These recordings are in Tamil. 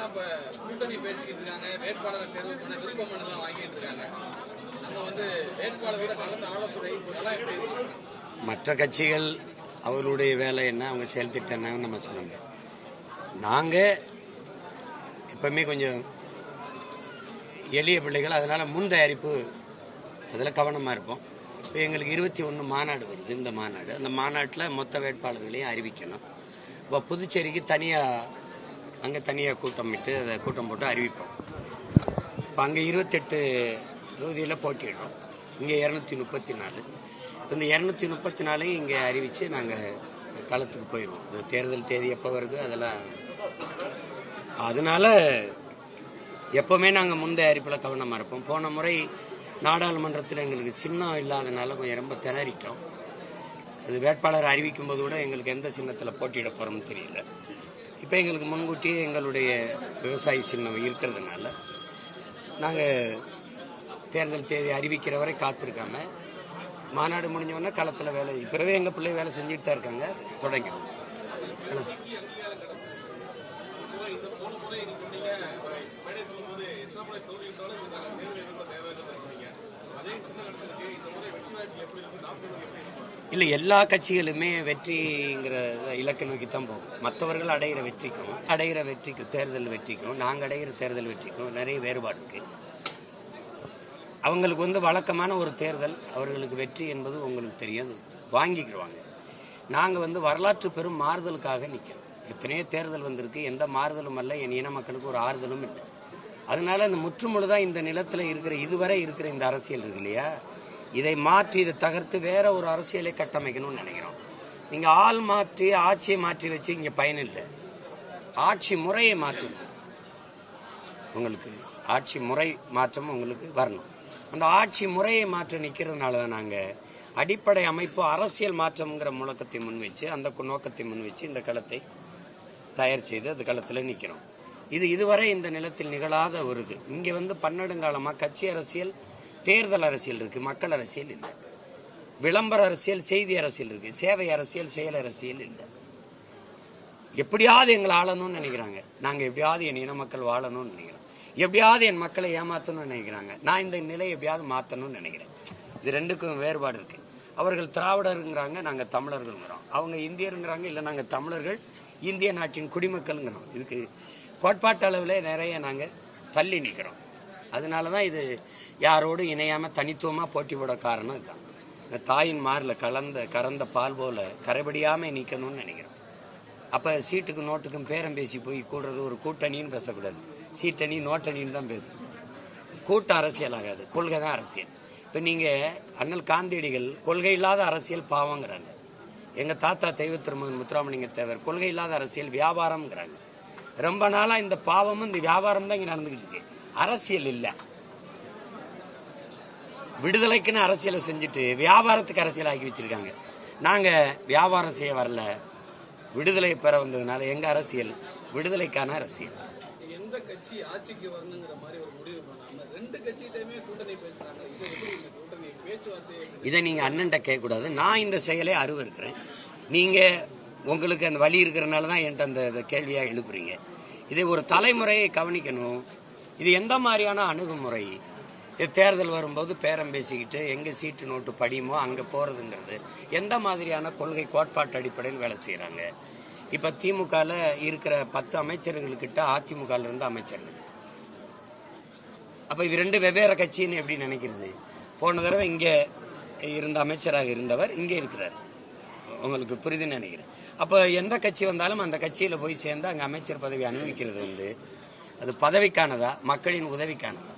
எல்லாம் இப்ப கூட்டணி பேசிக்கிட்டு இருக்காங்க. வேட்பாளரை தேர்வு பண்ண விருப்ப மனுலாம் வாங்கிட்டு இருக்காங்க. நம்ம வந்து வேட்பாளரோட கலந்து ஆலோசனை இதெல்லாம் எப்படி மற்ற கட்சிகள் அவர்களுடைய வேலை என்ன? அவங்க செயல் திட்டம் என்னன்னு நம்ம சொல்ல முடியாது. நாங்கள் எப்பவுமே கொஞ்சம் எளிய பிள்ளைகள். அதனால முன் தயாரிப்பு அதில் கவனமாக இருப்போம். இப்போ எங்களுக்கு இருபத்தி ஒன்று மாநாடு வருது. இந்த மாநாடு. அந்த மாநாட்டில் மொத்த வேட்பாளர்களையும் அறிவிக்கணும். இப்போ புதுச்சேரிக்கு தனியாக அங்கே தனியாக கூட்டம் விட்டு அதை கூட்டம் போட்டு அறிவிப்போம். இப்போ அங்கே இருபத்தெட்டு தொகுதியில் போட்டியிடுறோம். இங்கே இரநூத்தி முப்பத்தி நாலு. இந்த இரநூத்தி முப்பத்தி நாலையும் இங்கே அறிவித்து நாங்கள் களத்துக்கு போயிடுவோம். இந்த தேர்தல் தேதி எப்போ வருது அதெல்லாம் அதனால எப்போவுமே நாங்கள் முந்தைய அறிப்பில் கவனமாக இருப்போம். போன முறை நாடாளுமன்றத்தில் எங்களுக்கு சின்னம் இல்லாதனால கொஞ்சம் ரொம்ப திணறிட்டோம். அது வேட்பாளர் அறிவிக்கும் போது கூட எங்களுக்கு எந்த சின்னத்தில் போட்டியிட போகிறோம்னு தெரியல. இப்போ எங்களுக்கு முன்கூட்டியே எங்களுடைய விவசாய சின்னம் இருக்கிறதுனால நாங்கள் தேர்தல் தேதி அறிவிக்கிற வரை காத்திருக்காம மாநாடு முடிஞ்சவொடனே களத்தில் வேலை இப்போவே எங்கள் பிள்ளை வேலை செஞ்சுட்டு தான் இருக்காங்க. தொடங்கும் இல்லை எல்லா கட்சிகளுமே வெற்றிங்கிற இலக்கை நோக்கி தான் போகும். மற்றவர்கள் அடைகிற வெற்றிக்கும் அடைகிற வெற்றிக்கும் தேர்தல் வெற்றிக்கும் நாங்கள் அடைகிற தேர்தல் வெற்றிக்கும் நிறைய வேறுபாடு இருக்கு. அவங்களுக்கு வந்து வழக்கமான ஒரு தேர்தல் அவர்களுக்கு வெற்றி என்பது உங்களுக்கு தெரியாது. வாங்கிக்கிடுவாங்க நாங்கள் வந்து வரலாற்று பெரும் மாறுதலுக்காக நிற்கிறோம் எத்தனையோ தேர்தல் வந்திருக்கு எந்த மாறுதலும் அல்ல என் இன மக்களுக்கு ஒரு ஆறுதலும் இல்லை. அதனால இந்த முற்றுமுழுதான் இந்த நிலத்தில் இருக்கிற இதுவரை இருக்கிற இந்த அரசியல் இருக்கு இல்லையா? இதை மாற்றி இதை தகர்த்து வேற ஒரு அரசியலை கட்டமைக்கணும்னு நினைக்கிறோம். நீங்க ஆள் மாற்றி ஆட்சியை மாற்றி வச்சு இங்க பயன் இல்லை. ஆட்சி முறையை மாற்றணும் உங்களுக்கு ஆட்சி முறை மாற்றம் உங்களுக்கு வரணும். அந்த ஆட்சி முறையை மாற்ற நிற்கிறதுனால தான் நாங்கள் அடிப்படை அமைப்பு அரசியல் மாற்றம்ங்கிற முழக்கத்தை முன் வச்சு அந்த நோக்கத்தை முன் வச்சு இந்த களத்தை தயார் செய்து அந்த களத்தில் நிற்கிறோம் இது இதுவரை இந்த நிலத்தில் நிகழாத ஒரு இது. இங்கே வந்து பன்னெடுங்காலமாக கட்சி அரசியல் தேர்தல் அரசியல் இருக்கு மக்கள் அரசியல் இல்லை. விளம்பர அரசியல் செய்தி அரசியல் இருக்கு சேவை அரசியல் செயல் அரசியல் இல்லை. எப்படியாவது எங்களை ஆளணும்னு நினைக்கிறாங்க. நாங்கள் எப்படியாவது என் இன மக்கள் வாழணும்னு நினைக்கிறோம். எப்படியாவது என் மக்களை ஏமாத்தணும்னு நினைக்கிறாங்க. நான் இந்த நிலையை எப்படியாவது மாற்றணும்னு நினைக்கிறேன். இது ரெண்டுக்கும் வேறுபாடு இருக்கு. அவர்கள் திராவிடருங்கிறாங்க நாங்கள் தமிழர்கள்ங்கிறோம். அவங்க இந்தியருங்கிறாங்க இல்லை நாங்கள் தமிழர்கள் இந்திய நாட்டின் குடிமக்கள்ங்கிறோம். இதுக்கு கோட்பாட்டு அளவில் நிறைய நாங்கள் தள்ளி நிற்கிறோம் அதனால தான் இது யாரோடு இணையாமல் தனித்துவமாக போட்டி போட காரணம் இதுதான். இந்த தாயின் மாரில் கலந்த கறந்த பால் போல கரைபடியாமல் நிற்கணும்னு நினைக்கிறோம். அப்போ சீட்டுக்கும் நோட்டுக்கும் பேரம் பேசி போய் கூடுறது ஒரு கூட்டணின்னு பேசக்கூடாது. சீட்டணி நோட்டணின்னு தான் பேசணும். கூட்டம் அரசியல் ஆகாது. கொள்கை தான் அரசியல். இப்போ நீங்கள் அண்ணல் காந்தியடிகள் கொள்கை இல்லாத அரசியல் பாவங்கிறாங்க. எங்கள் தாத்தா தெய்வ திருமகன் முத்துராமலிங்க தேவர் கொள்கை இல்லாத அரசியல் வியாபாரம்ங்கிறாங்க. ரொம்ப நாளாக இந்த பாவமும் இந்த வியாபாரம் தான் இங்கே நடந்துக்கிட்டு இருக்கு. அரசியல் இல்லை. விடுதலைக்குன்னு அரசியலை செஞ்சுட்டு வியாபாரத்துக்கு அரசியல் ஆக்கி வச்சிருக்காங்க. நாங்கள் வியாபாரம் செய்ய வரல. விடுதலை பெற வந்ததுனால எங்க அரசியல்? விடுதலைக்கான அரசியல். எந்த கட்சி ஆட்சிக்கு வரணுங்கிற மாதிரி ஒரு முடிவு பண்ணாம ரெண்டு கட்சிகிட்டயுமே கூட்டணி பேசுறாங்க. கூட்டணி பேச்சுவார்த்தை இதை நீங்க அண்ணன்ட்ட கேட்கக்கூடாது. நான் இந்த செயலை அருவருக்கிறேன். நீங்க உங்களுக்கு அந்த வழி இருக்கிறனால தான் என்கிட்ட அந்த இந்த கேள்வியா எழுப்புறீங்க. இதை ஒரு தலைமுறையை கவனிக்கணும். இது எந்த மாதிரியான அணுகுமுறை? இது தேர்தல் வரும்போது பேரம் பேசிக்கிட்டு எங்க சீட்டு நோட்டு படியுமோ அங்க போறதுங்கிறது. எந்த மாதிரியான கொள்கை கோட்பாட்டு அடிப்படையில் வேலை செய்யறாங்க இப்ப திமுகவில் இருக்கிற பத்து அமைச்சர்கள்கிட்ட அதிமுகவில் இருந்து அமைச்சர்கள். அப்ப இது ரெண்டு வெவ்வேறு கட்சின்னு எப்படி நினைக்கிறது? போன தடவை இங்க இருந்த அமைச்சராக இருந்தவர் இங்கே இருக்கிறார். உங்களுக்கு புரிதுன்னு நினைக்கிறேன். அப்ப எந்த கட்சி வந்தாலும் அந்த கட்சியில போய் சேர்ந்து அங்க அமைச்சர் பதவி அனுபவிக்கிறது வந்து அது பதவிக்கானதா? மக்களின் உதவிக்கானதா?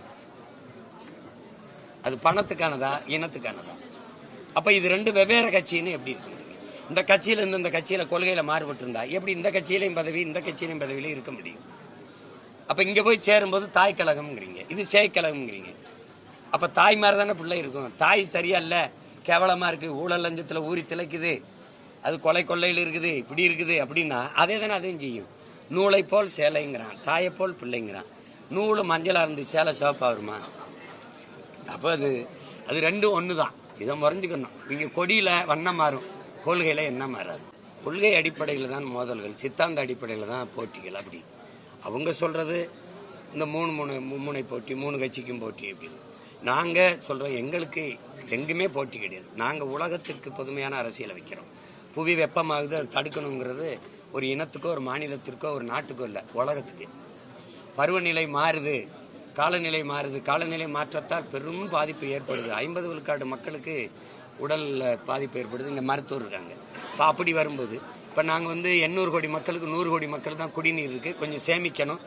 அது பணத்துக்கானதா? இனத்துக்கானதா? அப்ப இது ரெண்டு வெவ்வேறு கட்சின்னு எப்படி சொல்றீங்க இந்த கட்சியில இருந்து இந்த கட்சியில கொள்கையில மாறுபட்டு இருந்தா எப்படி இந்த கட்சியிலையும் பதவி இந்த கட்சியிலையும் பதவியில இருக்க முடியும்? அப்ப இங்க போய் சேரும்போது தாய் கழகம்ங்கிறீங்க. இது சேய் கழகம்ங்கிறீங்க. அப்ப தாய் மாதிரி தானே பிள்ளை இருக்கும். தாய் சரியா இல்ல கேவலமா இருக்கு. ஊழல் லஞ்சத்துல ஊறி திளைக்குது. அது கொலை கொள்ளையில் இருக்குது. இப்படி இருக்குது. அப்படின்னா அதே தானே அதையும் செய்யும். நூலை போல் சேலைங்கிறான் தாயை போல் பிள்ளைங்கிறான். நூல் மஞ்சளா இருந்து சேலை சிவப்பா வருமா? அப்ப அது அது ரெண்டும் ஒண்ணுதான். இதை முறைஞ்சுக்கணும். நீங்க கொடியில வண்ணம் மாறும் கொள்கையில என்ன மாறாது. கொள்கை அடிப்படையில் தான் மோதல்கள் சித்தாந்த அடிப்படையில் தான் போட்டிகள் அப்படி. அவங்க சொல்றது இந்த மூணு மூணு மும்முனை போட்டி மூணு கட்சிக்கும் போட்டி அப்படின்னு. நாங்கள் சொல்கிறோம் எங்களுக்கு எங்குமே போட்டி கிடையாது. நாங்கள் உலகத்திற்கு புதுமையான அரசியலை வைக்கிறோம். புவி வெப்பமாகுது அதை தடுக்கணுங்கிறது ஒரு இனத்துக்கோ ஒரு மாநிலத்திற்கோ ஒரு நாட்டுக்கோ இல்லை உலகத்துக்கு. பருவநிலை மாறுது காலநிலை மாறுது. காலநிலை மாற்றத்தால் பெரும் பாதிப்பு ஏற்படுது. ஐம்பது விழுக்காடு மக்களுக்கு உடல்ல பாதிப்பு ஏற்படுது. இங்கே மருத்துவர் இருக்காங்க. இப்போ அப்படி வரும்போது இப்போ நாங்கள் வந்து எண்ணூறு கோடி மக்களுக்கு நூறு கோடி மக்கள் தான் குடிநீர் இருக்குது கொஞ்சம் சேமிக்கணும்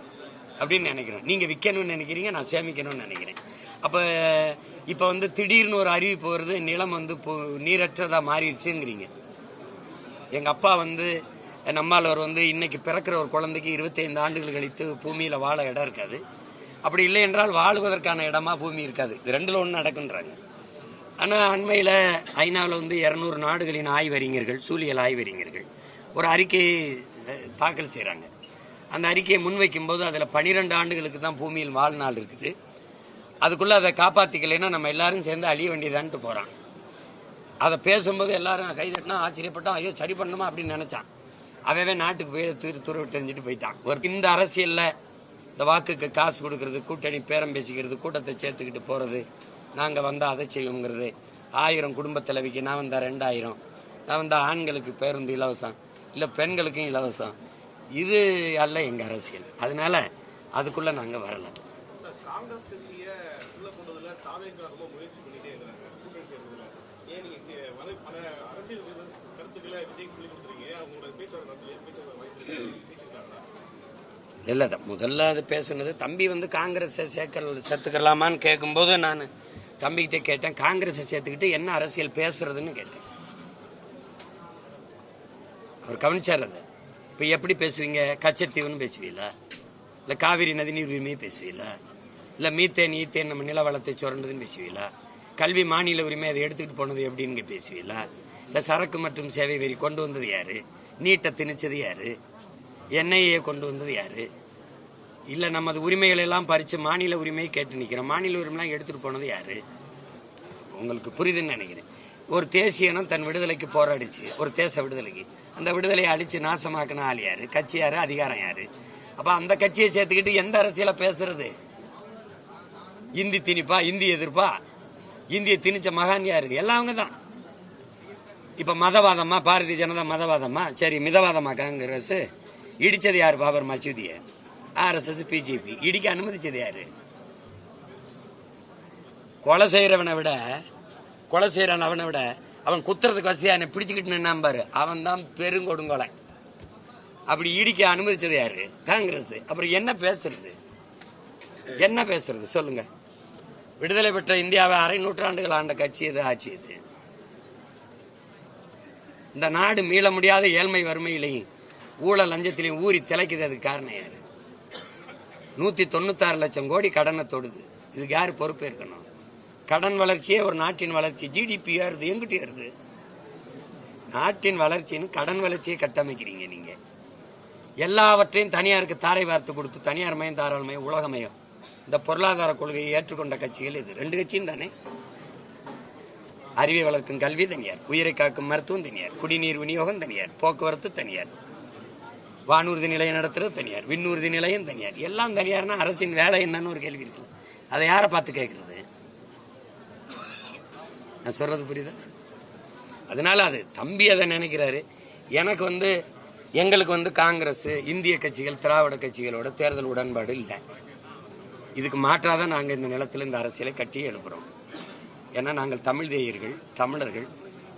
அப்படின்னு நினைக்கிறோம். நீங்கள் விற்கணும்னு நினைக்கிறீங்க நான் சேமிக்கணும்னு நினைக்கிறேன். அப்போ இப்போ வந்து திடீர்னு ஒரு அறிவிப்பு வருது நிலம் வந்து நீரற்றதாக மாறிடுச்சுங்கிறீங்க. எங்கள் அப்பா வந்து நம்மாழ்வார் வந்து இன்னைக்கு பிறக்கிற ஒரு குழந்தைக்கு 25 ஆண்டுகள் கழித்து பூமியில வாழ இடம் இருக்காது. அப்படி இல்லை என்றால் வாழ்வதற்கான இடமா பூமி இருக்காது. இது ரெண்டுல ஒன்று நடக்குன்றாங்க. ஆனால் அண்மையில் ஐநாவில் வந்து இரநூறு நாடுகளின் ஆய்வறிஞர்கள் சூழியல் ஆய்வறிஞர்கள் ஒரு அறிக்கையை தாக்கல் செய்கிறாங்க அந்த அறிக்கையை முன்வைக்கும் போது அதில் பனிரெண்டு ஆண்டுகளுக்கு தான் பூமியில் வாழ்நாள் இருக்குது. அதுக்குள்ளே அதை காப்பாற்றிக்கலைன்னா நம்ம எல்லாரும் சேர்ந்து அழிய வேண்டியதான்ட்டு போகிறான் அதை பேசும்போது எல்லாரும் கைதட்டினா ஆச்சரியப்பட்டோம் ஐயோ சரி பண்ணுமா அப்படின்னு நினச்சான். அவன் நாட்டுக்கு போய் துரு துருவி தெரிஞ்சுட்டு போயிட்டான். ஒரு இந்த அரசியல்ல இந்த வாக்குக்கு காசு கொடுக்கறது கூட்டணி பேரம் பேசிக்கிறது கூட்டத்தை சேர்த்துக்கிட்டு போறது நாங்க வந்தா அதை செய்வோங்கிறது. ஆயிரம் குடும்ப தலைவிக்கு நான் வந்தா ரெண்டாயிரம். நான் வந்தா ஆண்களுக்கு பேருந்து இலவசம் இல்ல பெண்களுக்கும் இலவசம். இது அல்ல எங்க அரசியல். அதனால அதுக்குள்ள நாங்க வரல. காங்கிரஸ் முயற்சி பண்ணிட்டே இருக்கிறாங்க. இல்லை சேர்ந்ததுல முதல்ல அது பேசுனது தம்பி வந்து காங்கிரஸை சேர்க்க சேர்த்துக்கலாமான்னு கேட்கும்போது நான் தம்பிக்கிட்ட கேட்டேன். காங்கிரஸை சேர்த்துக்கிட்டு என்ன அரசியல் பேசுறதுன்னு கேட்டேன். அவர் கவனிச்சார் அதை. இப்போ எப்படி பேசுவீங்க? கச்சத்தீவுன்னு பேசுவீங்களா? இல்லை காவிரி நதிநீர் உரிமையை பேசுவீங்களா? இல்லை மீத்தேன் ஈத்தேன் நம்ம நில வளத்தை சுரண்டதுன்னு பேசுவீங்களா? கல்வி மாநில உரிமை அதை எடுத்துக்கிட்டு போனது எப்படின்னு பேசுவீங்களா? இந்த சரக்கு மற்றும் சேவை வரி கொண்டு வந்தது யாரு? நீட்டை திணிச்சது யாரு? என்ஐஏ கொண்டு வந்தது யாரு? இல்ல நமது உரிமைகள் எல்லாம் பறிச்சு மாநில உரிமையை கேட்டு நிக்கிறோம். மாநில உரிமைலாம் எடுத்துட்டு போனது யாரு? உங்களுக்கு புரியுதுன்னு நினைக்கிறேன். ஒரு தேசியனும் தன் விடுதலைக்கு போராடிச்சு. ஒரு தேச விடுதலைக்கு. அந்த விடுதலையை அழிச்சு நாசமாக்கின ஆள் யாரு? கட்சி யாரு? அதிகாரம் யாரு? அப்ப அந்த கட்சியை சேர்த்துக்கிட்டு எந்த அரசியல பேசுறது? இந்தி திணிப்பா? இந்தி எதிர்ப்பா? இந்திய திணிச்ச மகான் யாரு? எல்லாம் அவங்க தான் இப்ப மதவாதமா பாரதிய ஜனதா மதவாதமா? சரி மிதவாதமா காங்கிரஸ் இடிச்சது யாரு பாபர் மசூதிய? RSS BJP. இடிக்க அனுமதிச்சது யாரு? கொலை செய்யறவனை விட கொலை செய்யறவன் அவனை விட அவன் குத்துறதுக்கு வசதியா என்னை பிடிச்சுக்கிட்டு நின்னான் பாரு. அவன் தான் பெருங்கொடுங்கொலை. அப்படி இடிக்க அனுமதிச்சது யாரு? காங்கிரஸ். அப்புறம் என்ன பேசுறது? என்ன பேசுறது? சொல்லுங்க. விடுதலை பெற்ற இந்தியாவை அரை நூற்றாண்டுகள் ஆண்ட கட்சி இது ஆட்சி இது இந்த நாடு மீள முடியாத ஏழ்மை வறுமையிலையும் ஊழல் லஞ்சத்திலையும் ஊறி திளைக்குது அதுக்கு காரணம் யாரு? நூத்தி தொண்ணூத்தாறு லட்சம் கோடி கடனை தொடுது. இதுக்கு யாரு பொறுப்பேற்கணும் கடன் வளர்ச்சியே ஒரு நாட்டின் வளர்ச்சி. ஜிடிபி ஏறுது எங்கிட்ட ஏறுது? நாட்டின் வளர்ச்சின்னு கடன் வளர்ச்சியை கட்டமைக்கிறீங்க நீங்க. எல்லாவற்றையும் தனியாருக்கு தாரை வார்த்து கொடுத்து தனியார் மயம் தாராளமயம் உலகமயம் இந்த பொருளாதார கொள்கையை ஏற்றுக்கொண்ட கட்சிகள் இது. ரெண்டு கட்சியும் தானே? அறிவை வளர்க்கும் கல்வி தனியார். உயிரை காக்கும் மருத்துவம் தனியார். குடிநீர் விநியோகம் தனியார். போக்குவரத்து தனியார். வானூர்தி நிலையம் நடத்துறது தனியார். விண்ணூர்தி நிலையம் தனியார். எல்லாம் தனியார்னா அரசின் வேலை என்னன்னு ஒரு கேள்வி இருக்கு அதை யாரை பார்த்து கேட்கறது? நான் சொல்றது புரியுதா? அதனால அது தம்பி அதை நினைக்கிறாரு. எனக்கு வந்து எங்களுக்கு வந்து காங்கிரஸ் இந்திய கட்சிகள் திராவிட கட்சிகளோட தேர்தல் உடன்பாடு இல்லை. இதுக்கு மாற்றாதான் நாங்கள் இந்த நிலத்தில் இந்த அரசியலை கட்டி எழுப்புறோம். ஏன்னா நாங்கள் தமிழ் தேயர்கள் தமிழர்கள்.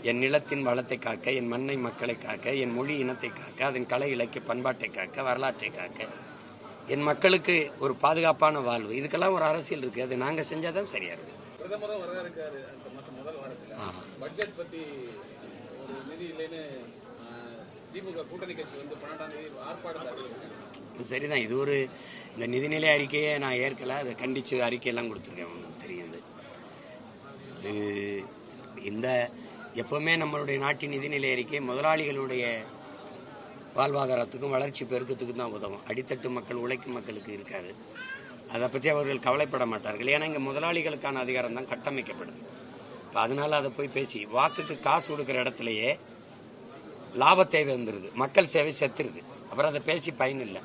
என் நிலத்தின் வளத்தை காக்க என் மண்ணை மக்களை காக்க என் மொழி இனத்தை காக்க அதன் கலை இலக்கிய பண்பாட்டை காக்க வரலாற்றை காக்க. என் மக்களுக்கு ஒரு பாதுகாப்பான வாழ்வு. இதுக்கெல்லாம் ஒரு அரசியல் இருக்கு. அது நாங்க செஞ்சாதான் சரியா இது சரிதான். இது ஒரு இந்த நிதிநிலை அறிக்கையை நான் ஏற்கல. அதை கண்டிச்சு அறிக்கையெல்லாம் கொடுத்துருக்கேன் உங்களுக்கு தெரியும் இது. இது இந்த எப்பவுமே நம்மளுடைய நாட்டின் நிதிநிலை அறிக்கை முதலாளிகளுடைய வாழ்வாதாரத்துக்கும் வளர்ச்சி பெருக்கத்துக்கும் தான் உதவும். அடித்தட்டு மக்கள் உழைக்கும் மக்களுக்கு இருக்காது. அதை பற்றி அவர்கள் கவலைப்பட மாட்டார்கள். ஏன்னா இங்கே முதலாளிகளுக்கான அதிகாரம் தான் கட்டமைக்கப்படுது. இப்போ அதனால அதை போய் பேசி வாக்குக்கு காசு கொடுக்குற இடத்துலையே லாப தேவை வந்துருது. மக்கள் சேவை செத்துருது. அப்புறம் அதை பேசி பயன் இல்லை.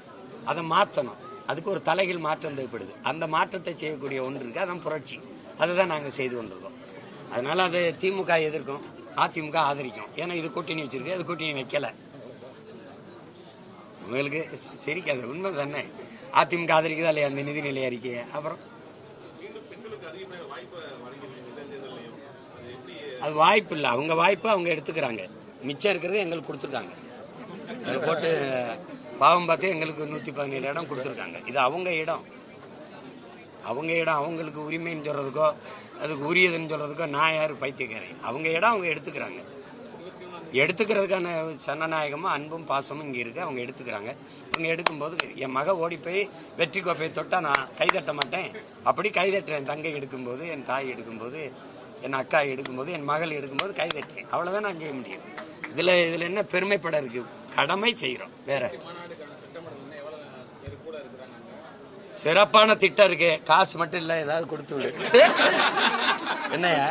அதை மாற்றணும் அதுக்கு ஒரு தலைகள் மாற்றம் தேவைப்படுது. அந்த மாற்றத்தை செய்யக்கூடிய ஒன்று இருக்குது அதான் புரட்சி. அதை தான் நாங்கள் செய்து கொண்டிருக்கோம். அதனால அது திமுக எதிர்க்கும் அதிமுக ஆதரிக்கும். ஏன்னா இது கூட்டணி வச்சிருக்கு அது கூட்டணி வைக்கல. உங்களுக்கு சி- சிரிக்காது உண்மை தானே? அதிமுக ஆதரிக்குதா இல்லையா அந்த நிதிநிலை அறிக்கையை? அப்புறம்? அது வாய்ப்பு இல்லை. அவங்க வாய்ப்பை அவங்க எடுத்துக்கிறாங்க. மிச்சம் இருக்கிறது எங்களுக்கு கொடுத்துருக்காங்க. அதில் போட்டு பாவம் பார்த்து எங்களுக்கு நூற்றி பதினேழு இடம் கொடுத்துருக்காங்க. இது அவங்க இடம். அவங்க இடம் அவங்களுக்கு உரிமைன்னு சொல்கிறதுக்கோ அதுக்கு உரியதுன்னு சொல்கிறதுக்கோ நான் யார் பைத்தியக்காரன்? அவங்க இடம் அவங்க எடுத்துக்கிறாங்க. எடுத்துக்கிறதுக்கான சனநாயகமும் அன்பும் பாசமும் இங்கே இருக்குது அவங்க எடுத்துக்கிறாங்க. அவங்க எடுக்கும்போது என் மக ஓடி போய் வெற்றி கோப்பையை தொட்டா நான் கைதட்ட மாட்டேன். அப்படி கை தட்டுறேன். என் தங்கை எடுக்கும்போது என் தாய் எடுக்கும்போது என் அக்கா எடுக்கும்போது என் மகள் எடுக்கும்போது கைதட்டுறேன் அவ்வளோதான் நான் செய்ய முடியும். இதில் இதில் என்ன பெருமைப்பட இருக்கு? கடமை செய்கிறோம் வேற. சிறப்பான திட்டம் இருக்கு. காசு மட்டும் இல்லை ஏதாவது கொடுத்து விடு. என்னையா